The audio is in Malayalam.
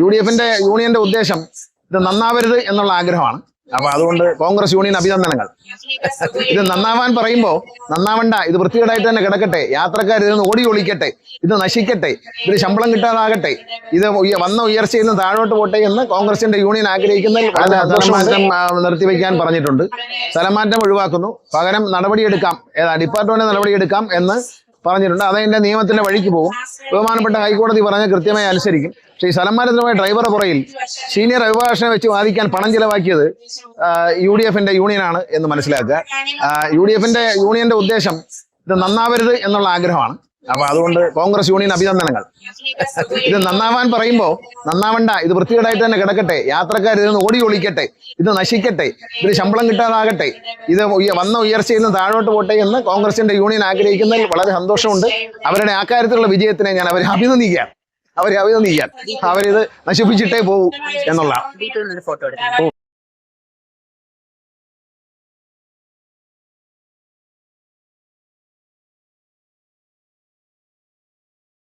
യു ഡി എഫിന്റെ യൂണിയന്റെ ഉദ്ദേശം ഇത് നന്നാവരുത് എന്നുള്ള ആഗ്രഹമാണ്. അപ്പൊ അതുകൊണ്ട് കോൺഗ്രസ് യൂണിയൻ അഭിനന്ദനങ്ങൾ. ഇത് നന്നാവാൻ പറയുമ്പോൾ നന്നാവണ്ട ഇത് വൃത്തികേടായിട്ട് തന്നെ കിടക്കട്ടെ യാത്രക്കാർ ഇതിന് ഓടി ഒളിക്കട്ടെ ഇത് നശിക്കട്ടെ ഇതിന് ശമ്പളം കിട്ടാതാകട്ടെ ഇത് വന്ന ഉയർച്ചയിൽ നിന്ന് താഴോട്ട് പോട്ടെ എന്ന് കോൺഗ്രസിന്റെ യൂണിയൻ ആഗ്രഹിക്കുന്നതിൽ വളരെ സ്ഥലമാറ്റം നിർത്തിവെക്കാൻ പറഞ്ഞിട്ടുണ്ട്. സ്ഥലമാറ്റം ഒഴിവാക്കുന്നു. പകരം നടപടിയെടുക്കാം. ഏതാ ഡിപ്പാർട്ട്മെന്റ് നടപടിയെടുക്കാം എന്ന് പറഞ്ഞിട്ടുണ്ട്. അതതിന്റെ നിയമത്തിന്റെ വഴിക്ക് പോകും. ബഹുമാനപ്പെട്ട ഹൈക്കോടതി പറഞ്ഞ കൃത്യമായി അനുസരിക്കും. പക്ഷേ ഈ സ്ഥലം മാറ്റത്തിനുമായി ഡ്രൈവറുടെ പുറയിൽ സീനിയർ അഭിഭാഷകനെ വെച്ച് വാദിക്കാൻ പണം ചിലവാക്കിയത് യു ഡി എഫിന്റെ യൂണിയനാണ് എന്ന് മനസ്സിലാക്കുക. യു ഡി എഫിന്റെ യൂണിയന്റെ ഉദ്ദേശം ഇത് നന്നാവരുത് എന്നുള്ള ആഗ്രഹമാണ്. അപ്പൊ അതുകൊണ്ട് കോൺഗ്രസ് യൂണിയൻ അഭിനന്ദനങ്ങൾ. ഇത് നന്നാവാൻ പറയുമ്പോ നന്നാവണ്ട ഇത് വൃത്തികേടായിട്ട് തന്നെ കിടക്കട്ടെ യാത്രക്കാർ ഇതിന് ഓടി ഒളിക്കട്ടെ ഇത് നശിക്കട്ടെ ഇതിന് ശമ്പളം കിട്ടാതാകട്ടെ ഇത് വന്ന ഉയർച്ചയിൽ നിന്ന് താഴോട്ട് പോട്ടെ എന്ന് കോൺഗ്രസിന്റെ യൂണിയൻ ആഗ്രഹിക്കുന്നതിൽ വളരെ സന്തോഷമുണ്ട്. അവരുടെ ആ കാര്യത്തിലുള്ള വിജയത്തിനെ ഞാൻ അവരെ അഭിനന്ദിക്കുകയാണ് അവരെ അഭിനന്ദിക്കാൻ അവരിത് നശിപ്പിച്ചിട്ടേ പോകൂ എന്നുള്ളതാണ്